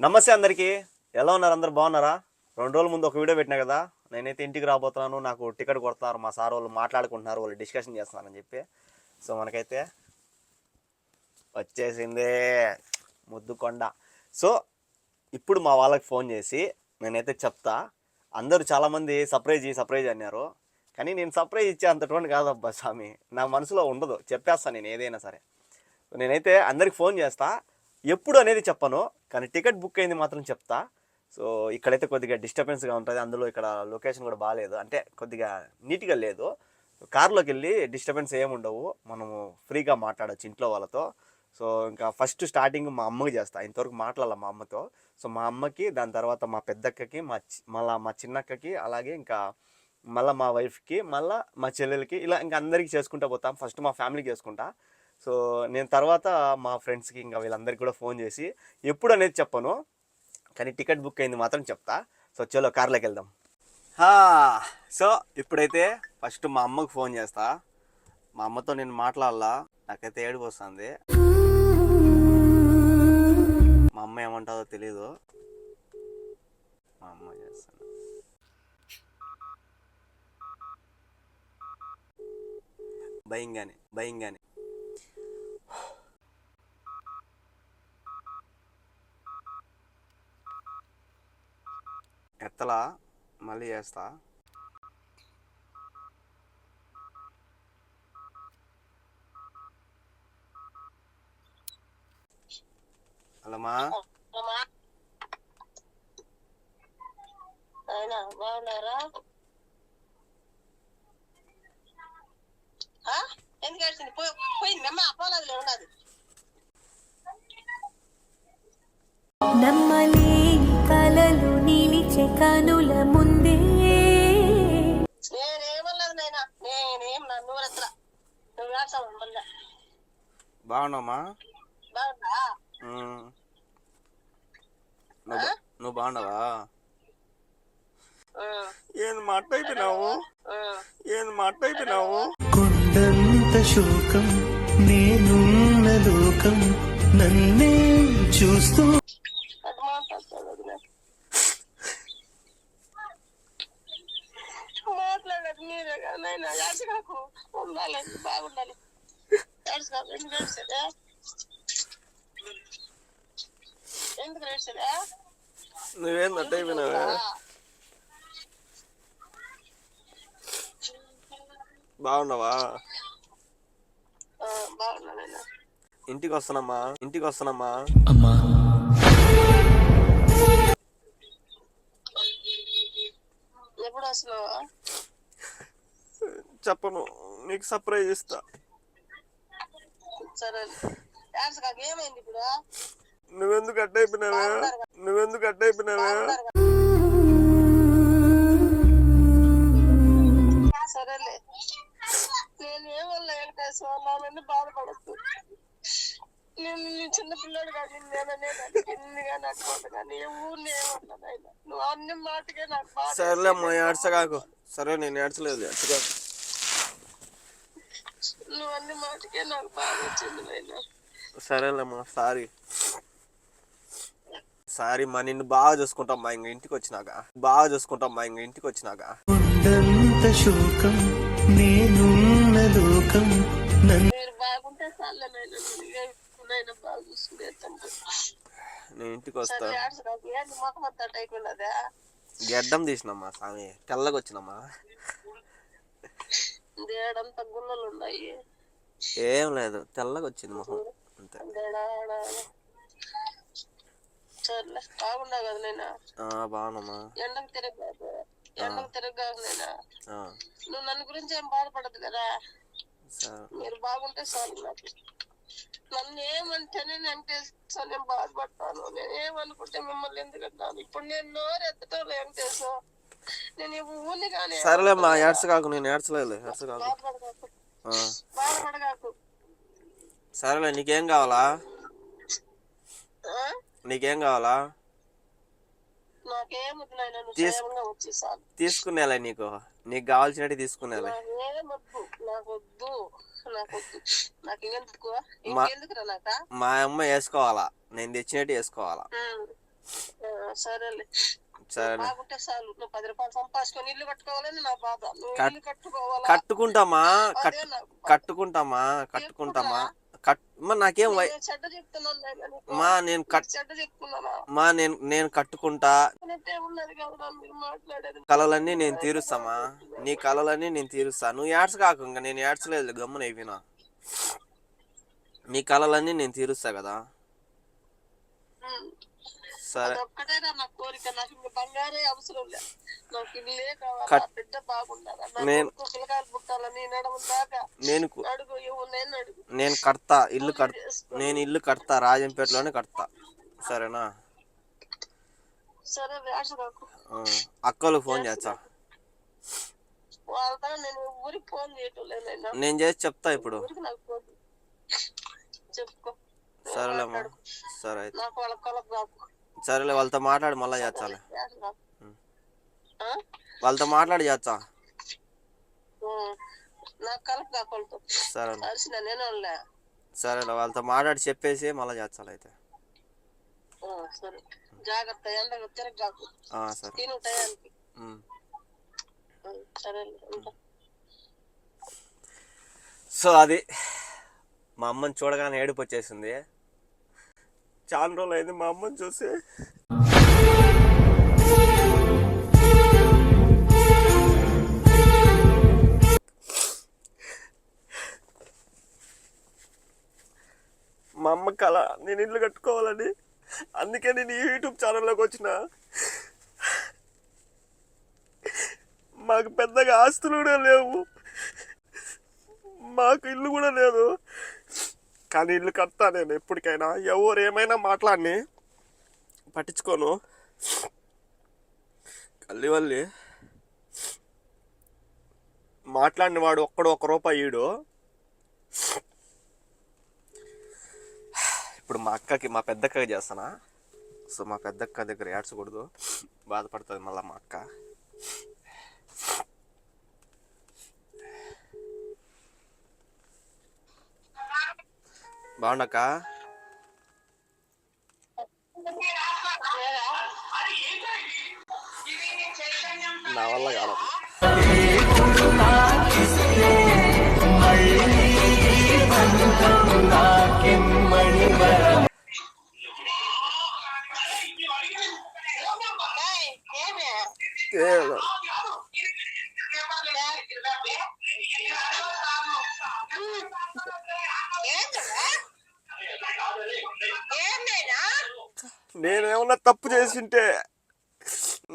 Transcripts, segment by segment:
నమస్తే అందరికీ. ఎలా ఉన్నారు? అందరు బాగున్నారా? రెండు రోజుల ముందు ఒక వీడియో పెట్టినా కదా? నేనైతే ఇంటికి రాబోతున్నాను. నాకు టికెట్ కొడుతున్నారు. మా సార్ వాళ్ళు మాట్లాడుకుంటున్నారు. వాళ్ళు డిస్కషన్ చేస్తున్నారని చెప్పి. సో మనకైతే వచ్చేసిందే ముద్దుకొండ. సో ఇప్పుడు మా వాళ్ళకి ఫోన్ చేసి నేనైతే చెప్తా. అందరూ చాలామంది సర్ప్రైజ్ సర్ప్రైజ్ అన్నారు. కానీ నేను సర్ప్రైజ్ ఇచ్చే అంతటువంటి కాదబ్బా స్వామి. నా మనసులో ఉండదు. చెప్పేస్తాను నేను ఏదైనా సరే. నేనైతే అందరికి ఫోన్ చేస్తాను ఎప్పుడు అనేది చెప్పను కానీ టికెట్ బుక్ అయింది మాత్రం చెప్తా. సో ఇక్కడైతే కొద్దిగా డిస్టర్బెన్స్గా ఉంటుంది అందులో ఇక్కడ లొకేషన్ కూడా బాగాలేదు అంటే కొద్దిగా నీట్గా లేదు. కార్లోకి వెళ్ళి డిస్టర్బెన్స్ ఏముండవు మనము ఫ్రీగా మాట్లాడచ్చు ఇంట్లో వాళ్ళతో. సో ఇంకా ఫస్ట్ స్టార్టింగ్ మా అమ్మకి చేస్తా. ఇంతవరకు మాట్లాడాలి మా అమ్మతో. సో మా అమ్మకి దాని తర్వాత మా పెద్దక్కకి మా చి- మళ్ళా మా చిన్నక్కకి అలాగే ఇంకా మళ్ళీ మా వైఫ్కి మళ్ళీ మా చెల్లెలకి ఇలా ఇంకా అందరికీ చేసుకుంటా పోతాం. ఫస్ట్ మా ఫ్యామిలీకి చేసుకుంటా. సో నేను తర్వాత మా ఫ్రెండ్స్కి ఇంకా వీళ్ళందరికీ కూడా ఫోన్ చేసి ఎప్పుడు అనేది చెప్పను. కానీ టికెట్ బుక్ అయింది మాత్రం చెప్తా. సో చలో కార్లోకి వెళ్దాం. సో ఇప్పుడైతే ఫస్ట్ మా అమ్మకు ఫోన్ చేస్తా. మా అమ్మతో నేను మాట్లాడాలా. నాకైతే ఏడుపు వస్తుంది. మా అమ్మ ఏమంటుందో తెలీదు. మా అమ్మ చేస్తాను. భయంగానే భయంగానే. ఎత్తలా? మళ్ళీ చేస్తా. హలోమా బాగున్నారా? ఆ? ఎందుకు పోయి పోయింది అమ్మ అపోలాదిలో ఉన్నది బాగున్నావమ్మా. నువ్వు నువ్వు బాగున్నావా? ఏంది మాట అయిపోయినావు. ఏంది మాట అయిపోయినావు? కొండంత శోకం నేనున్న లోకం నన్నే చూస్తూ. మాట్లాడదు మీరే బాగుండాలి. నువ్వేంది అట్ట అయిపోయినావా బాగున్నావా ఇంటికి వస్తానమ్మా ఇంటికి వస్తానమ్మా అమ్మా ఎప్పుడు వస్తున్నావా చెప్పను నీకు సర్ప్రైజ్ ఇస్తా సరే. ఏడ్చుకోకు ఏమైంది ఇప్పుడు? నువ్వెందుకు అట్ట అయిపోయినావా? నువ్వెందుకు అట్ట అయిపోయినావా? సరేలే. నేను ఏమన్నా వెంకటేశ్వర నా మీద బాధపడద్దు. నేను నీ చిన్న పిల్లడు కానీ నేననే కిందిగా నాకు కానీ ఊరిని ఏమన్నా నాయన నువ్వు అన్ని నాకు బాధ సరేలే అమ్మా ఏడ్చగాకు. సరే నేను ఏడ్చలేదు ఏడ్చగాకు. నువ్వు అన్ని మాటకే నాకు వచ్చింది నాయన. సరేలేమ్మా సారీ. సారీ మా నిన్ను బాగా చూసుకుంటాం మా ఇంక ఇంటికి వచ్చినాక. బాగా చూసుకుంటాం మా ఇంక ఇంటికి వచ్చినాక. కొండంత శోకం నేనున్న లోకం. నన్ను మీరు బాగుంటే చాలే నాయన నాయన బాగా చూసుకునే తండ్రి నేను ఇంటికి వస్తా. గెడ్డం తీసినమ్మా స్వామి. తెల్లగా వచ్చినమ్మా. దేడంతా గుల్లలు ఉన్నాయి ఏం లేదు తెల్లగా వచ్చింది మొహం. అంతే. సర్లే బాగున్నా కదా నైనా? ఎండకు ఎండకు నైనా? ఆ, నువ్వు నన్ను గురించి ఏం బాధపడదు కదా? మీరు బాగుంటే చాలు నాకు. నన్ను ఏమంటేనే నేను వెంకటేశ్వర నేను బాధపడతాను. నేను ఏమనుకుంటే మిమ్మల్ని ఎందుకు అంటాను ఇప్పుడు నేను నోరు ఎత్తటం వెంకటేశ్వర నేను ఊరిని కానీ సరేలేమ్మా ఏడ్చగాకు నేను ఏడ్చలేదు ఆ, బాధపడగాకు సరేలే నీకేం కావాలా? నీకేం కావాలా? తీసుకునేలే నీకు. నీకు కావాల్సినట్టు తీసుకునేలే. మా అమ్మ వేసుకోవాలా నేను తెచ్చినట్టు వేసుకోవాలా. సరేలే. సరే బాగుంటే చాలు నువ్వు పది రూపాయలు సంపాదించుకొని ఇల్లు కట్టుకోవాలని నా బాధ. నువ్వు కట్- ఇల్లు కట్టుకోవాలా? కట్టుకుంటామా. కట్టుకుంటామా? కట్టుకుంటామా? కట్ మా నాకేం వై నేను చెడ్డ చెప్తున్నాను నాయనా నీకు. మా నేను కట్ చెడ్డ చెప్తున్నానా? మా నేను నేను కట్టుకుంటా. అనుకున్నట్టే ఉన్నది కదా మీరు మాట్లాడేది. కళలన్నీ నేను తీరుస్తామా? నీ కళలన్నీ నేను తీరుస్తా. నువ్వు యాడ్స్ కాకు ఇంకా నేను యాడ్స్లేదు గమ్మున అయిపోయినా. నీ కళలన్నీ నేను తీరుస్తా కదా. ఉమ్. సరే. నేను- నేను కడతా. ఇల్లు కడతా. నేను ఇల్లు కడతా. రాజంపేటలోనే కడతా. సరేనా? అక్కలకు ఫోన్ చేస్తా. నేను ఊరికి ఫోన్ చేయటం లేదైనా నేను చేసి చెప్తా ఇప్పుడు. సరేలేమ్మా. సరే అయితే. సరేలే వాళ్ళతో మాట్లాడి మళ్ళీ చేస్తాలే. ఆ? వాళ్ళతో మాట్లాడి చేస్తా. సరే సరేలే. వాళ్ళతో మాట్లాడి చెప్పేసి మళ్ళీ చేస్తాలే అయితే. జాగ్రత్త తిరగకు తిను టయానికి. సో అది మా అమ్మని చూడగానే ఏడుపు వచ్చేసింది. చాలా రోజులు అయింది మా అమ్మని చూసి. మా అమ్మ కళ నేను ఇల్లు కట్టుకోవాలని అందుకే నేను ఈ యూట్యూబ్ ఛానల్లోకి వచ్చిన. మాకు పెద్దగా ఆస్తులు కూడా లేవు. మాకు ఇల్లు కూడా లేదు. కానీ ఇల్లు కడతా నేను ఎప్పటికైనా. ఎవరు ఏమైనా మాట్లాడిని పట్టించుకోను. కల్లివల్లి మాట్లాడిన వాడు ఒక్కడు ఒక రూపాయి ఈడు. ఇప్పుడు మా అక్కకి మా పెద్దక్కకి చేస్తానా? సో మా పెద్దక్క దగ్గర ఏడ్చకూడదు బాధపడుతుంది మళ్ళీ మా అక్క. బాగుండక్క నా వల్ల కాదు ఏదో. నేనేమన్నా తప్పు చేసింటే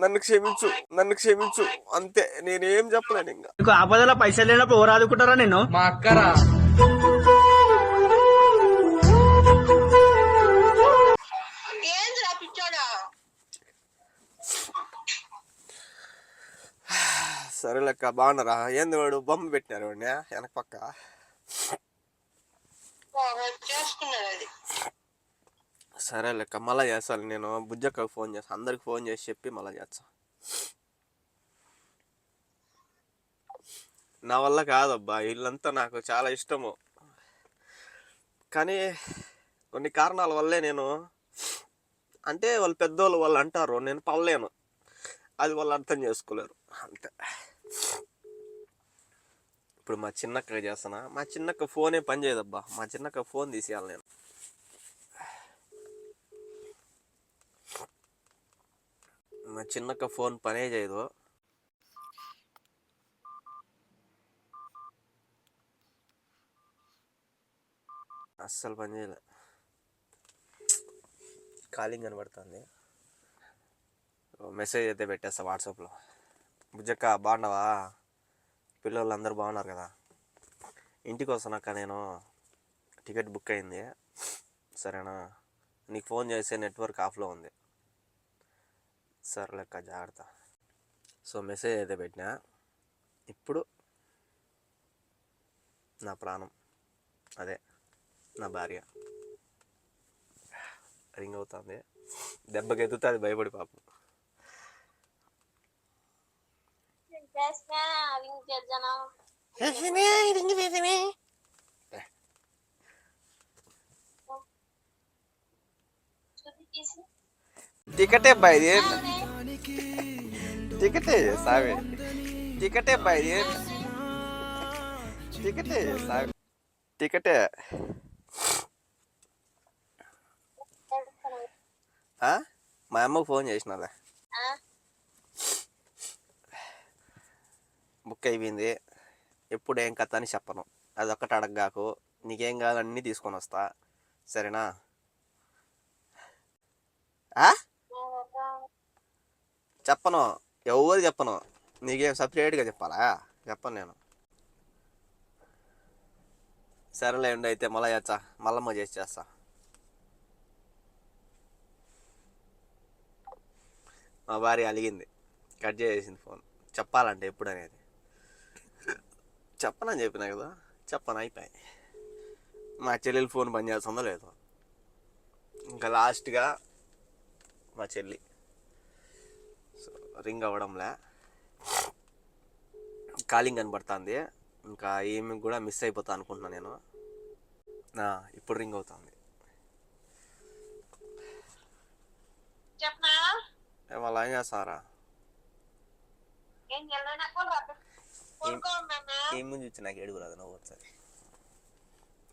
నన్ను క్షమించు నన్ను క్షమించు. అంతే నేనేం చెప్పలేను ఇంకా. నీకు ఆపదలో పైసలు లేనప్పుడు ఎవరు ఆదుకుంటారా నేను మా అక్కరా. ఏంద్రా పిచ్చోడా? సరే లెక్క బాగున్నారా? ఏంది వాడు? బొమ్మ పెట్టినారు వాడిని వెనక పక్క. చేసుకున్నాడు అది. సరే లెక్క మళ్ళీ చేస్తాను నేను బుజ్జక్కకు ఫోన్ చేస్తాను అందరికి ఫోన్ చేసి చెప్పి మళ్ళీ చేస్తా. నా వల్ల కాదబ్బా వీళ్ళంతా నాకు చాలా ఇష్టము. కానీ కొన్ని కారణాల వల్లే నేను అంటే వాళ్ళు పెద్దోళ్ళు వాళ్ళు అంటారు నేను పడలేను. అది వాళ్ళు అర్థం చేసుకోలేరు. అంతే. ఇప్పుడు మా చిన్నక్క చేస్తానా? మా చిన్నక్క ఫోనే పని చేయదబ్బా. మా చిన్నక్క ఫోన్ తీసేయాలి నేను. మా చిన్నక్క ఫోన్ పనే చేయదు. అస్సలు పని చేయలే. కాలింగ్ కనబడుతుంది. మెసేజ్ అయితే పెట్టేస్తా వాట్సాప్లో. బుజ్జక్క బాగున్నావా? పిల్లలు అందరూ బాగున్నారు కదా? ఇంటికి వస్తానక్క నేను. టికెట్ బుక్ అయింది. సరేనా? నీకు ఫోన్ చేసే నెట్వర్క్ ఆఫ్లో ఉంది. సరే లెక్క జాగ్రత్త. సో మెసేజ్ అయితే పెట్టినా. ఇప్పుడు నా ప్రాణం. అదే నా భార్య. రింగ్ అవుతుంది. దెబ్బకి ఎత్తుతే అది భయపడి పాపం. టికెటే బయది టికెటే సావి టికెటే బయది టికెటే సావి టికెటే మా అమ్మకు ఫోన్ చేసినాలే బుక్ అయిపోయింది ఎప్పుడు ఏం కథ అని చెప్పను అదొక్కటి అడగగాకు నీకేం కావాలన్నీ తీసుకొని వస్తా సరేనా ఆ? చెప్పను. ఎవరు చెప్పను. నీకేం సపరేట్గా చెప్పాలా? చెప్పను నేను. సరేలే ఉండి అయితే మళ్ళీ చేస్తా. మళ్ళమ్మ చేసి చేస్తా. మా భార్య అలిగింది. కట్ చేసేసింది ఫోన్. చెప్పాలంటే ఎప్పుడు అనేది చెప్పనని చెప్పినా కదా? చెప్పను అయిపోయి మా చెల్లెలు ఫోన్ పనిచేస్తుందో లేదు లేదో. ఇంకా లాస్ట్గా మా చెల్లి. రింగ్ అవ్వడంలే. కాలింగ్ కనబడుతుంది. ఇంకా ఏమి కూడా మిస్ అయిపోతా అనుకుంటున్నా నేను. ఇప్పుడు రింగ్ అవుతుంది. వాళ్ళ ఏం చేస్తారా ఏం ముందు నాకు ఏడుగు రాదు నువ్వు ఒకసారి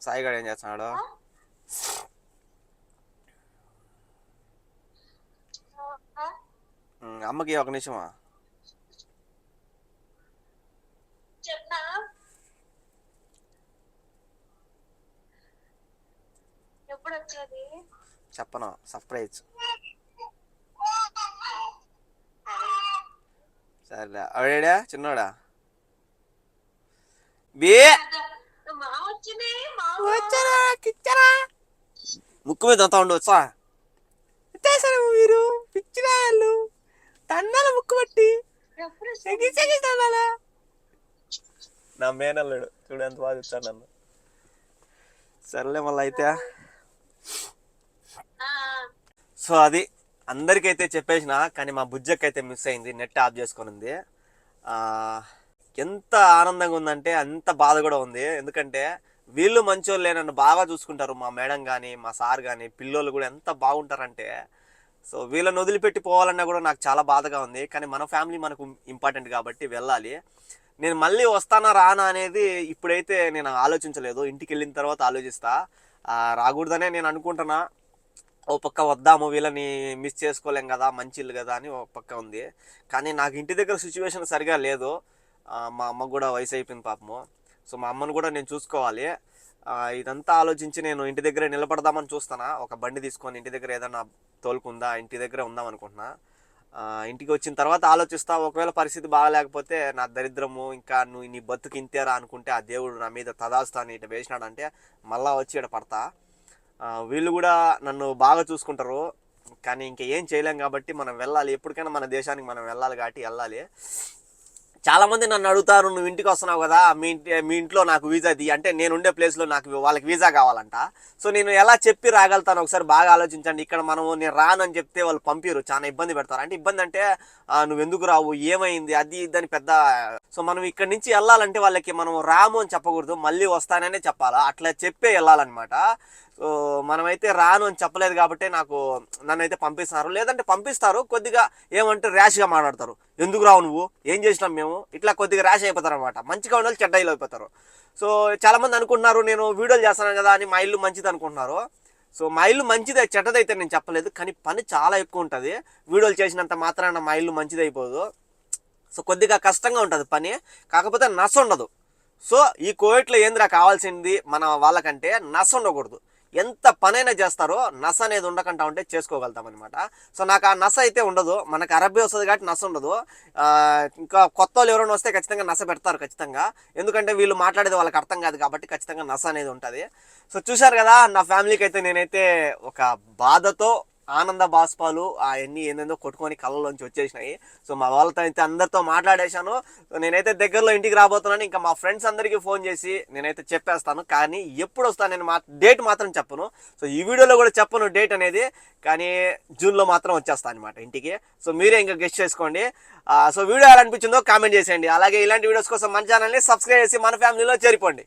సాయిగాడు ఏం చేస్తున్నాడు ఉమ్, అమ్మకి ఒక నిమిషమా? చెప్పనా? సర్ప్రైజ్. సరేలే అవడా చిన్నోడా? బే! ముక్కు మీద అంతా ఉండవచ్చా మీరు? పిచ్చిరాళ్ళు తన్నాల ముక్కు పట్టి. నా మేనల్లుడు. చూడు ఎంత బాగా చెప్తాను నన్ను. సర్లే మళ్ళీ అయితే. సో అది అందరికైతే చెప్పేసిన కానీ మా బుజ్జకి అయితే మిస్ అయింది. నెట్ ఆఫ్ చేసుకొని ఉంది. ఆ, ఎంత ఆనందంగా ఉందంటే అంత బాధ కూడా ఉంది. ఎందుకంటే వీళ్ళు మంచోళ్ళే నన్ను బాగా చూసుకుంటారు. మా మేడం కానీ మా సార్ కానీ పిల్లోళ్ళు కూడా ఎంత బాగుంటారంటే సో వీళ్ళని వదిలిపెట్టి పోవాలన్నా కూడా నాకు చాలా బాధగా ఉంది. కానీ మన ఫ్యామిలీ మనకు ఇంపార్టెంట్ కాబట్టి వెళ్ళాలి. నేను మళ్ళీ వస్తానా రానా అనేది ఇప్పుడైతే నేను ఆలోచించలేదు. ఇంటికి వెళ్ళిన తర్వాత ఆలోచిస్తా. రాకూడదనే నేను అనుకుంటున్నా. ఓ పక్క వద్దాము వీళ్ళని మిస్ చేసుకోలేం కదా మంచి ఇల్లు కదా అని ఓ పక్క ఉంది. కానీ నాకు ఇంటి దగ్గర సిచ్యువేషన్ సరిగా లేదు. మా అమ్మ కూడా వయసు అయిపోయింది పాపము. సో మా అమ్మను కూడా నేను చూసుకోవాలి. ఇదంతా ఆలోచించి నేను ఇంటి దగ్గర నిలబడదామని చూస్తానా ఒక బండి తీసుకొని ఇంటి దగ్గర ఏదైనా తోలుకుందా? ఇంటి దగ్గర ఉందాం అనుకుంటున్నా. ఇంటికి వచ్చిన తర్వాత ఆలోచిస్తా ఒకవేళ పరిస్థితి బాగాలేకపోతే నా దరిద్రము ఇంకా నువ్వు నీ బతుకు ఇంతేరా అనుకుంటే ఆ దేవుడు నా మీద తదాస్తాను ఇటు వేసినాడంటే మళ్ళా వచ్చి ఇక్కడ పడతా. వీళ్ళు కూడా నన్ను బాగా చూసుకుంటారు. కానీ ఇంకా ఏం చేయలేం కాబట్టి మనం వెళ్ళాలి. ఎప్పటికైనా మన దేశానికి మనం వెళ్ళాలి కాబట్టి వెళ్ళాలి. చాలా మంది నన్ను అడుగుతారు నువ్వు ఇంటికి వస్తున్నావు కదా మీ ఇంటి మీ ఇంట్లో నాకు వీజా ది. అంటే నేను ఉండే ప్లేస్లో నాకు వాళ్ళకి వీజా కావాలంట. సో నేను ఎలా చెప్పి రాగలుగుతాను ఒకసారి బాగా ఆలోచించండి. ఇక్కడ మనము నేను రానని చెప్తే వాళ్ళు పంపిరు చాలా ఇబ్బంది పెడతారు. అంటే ఇబ్బంది అంటే నువ్వు ఎందుకు రావు ఏమైంది? అది ఇదని పెద్ద సో మనం ఇక్కడ నుంచి వెళ్ళాలంటే వాళ్ళకి మనం రాము అని చెప్పకూడదు మళ్ళీ వస్తాననే చెప్పాలా? అట్లా చెప్పే వెళ్ళాలన్నమాట. మనమైతే రాను అని చెప్పలేదు కాబట్టి నాకు నన్ను అయితే పంపిస్తున్నారు లేదంటే పంపిస్తారు కొద్దిగా ఏమంటే ర్యాష్గా మాట్లాడతారు. ఎందుకు రావు నువ్వు? ఏం చేసినాం మేము? ఇట్లా కొద్దిగా ర్యాష్ అయిపోతారు అనమాట మంచిగా ఉండాలి చెడ్డయిలు అయిపోతారు. సో చాలామంది అనుకుంటున్నారు నేను వీడియోలు చేస్తాను కదా అని మా ఇల్లు మంచిది అనుకుంటున్నారు. సో మా ఇల్లు మంచిదే చెడ్డదైతే నేను చెప్పలేదు. కానీ పని చాలా ఎక్కువ ఉంటుంది. వీడియోలు చేసినంత మాత్రాన మా ఇల్లు మంచిది అయిపోదు. సో కొద్దిగా కష్టంగా ఉంటుంది పని. కాకపోతే నస ఉండదు. సో ఈ కోవిడ్లో ఏందిరా కావాల్సింది మన వాళ్ళకంటే నస ఉండకూడదు. ఎంత పనైనా చేస్తారో నస అనేది ఉండకుండా ఉంటే చేసుకోగలుగుతాం అనమాట సో నాకు ఆ నస అయితే ఉండదు. మనకు అరబ్బీ వస్తుంది కాబట్టి నస ఉండదు. ఇంకా కొత్త వాళ్ళు ఎవరైనా వస్తే ఖచ్చితంగా నస పెడతారు ఖచ్చితంగా. ఎందుకంటే వీళ్ళు మాట్లాడేది వాళ్ళకి అర్థం కాదు కాబట్టి ఖచ్చితంగా నస అనేది ఉంటుంది. సో చూశారు కదా నా ఫ్యామిలీకి అయితే నేనైతే ఒక బాధతో ఆనంద బాష్పాలు అవన్నీ ఏందేందో కొట్టుకొని కళ్ళలోంచి వచ్చేసినాయి. సో మా వాళ్ళతో అయితే అందరితో మాట్లాడేశాను. సో నేనైతే దగ్గరలో ఇంటికి రాబోతున్నాను. ఇంకా మా ఫ్రెండ్స్ అందరికీ ఫోన్ చేసి నేనైతే చెప్పేస్తాను. కానీ ఎప్పుడు వస్తాను నేను మా డేట్ మాత్రం చెప్పను. సో ఈ వీడియోలో కూడా చెప్పను డేట్ అనేది. కానీ జూన్లో మాత్రం వచ్చేస్తాను అనమాట ఇంటికి. సో మీరే ఇంకా గెస్ట్ చేసుకోండి. సో వీడియో ఎలా అనిపించిందో కామెంట్ చేసేయండి. అలాగే ఇలాంటి వీడియోస్ కోసం మన ఛానల్ని సబ్స్క్రైబ్ చేసి మన ఫ్యామిలీలో చేరిపోండి.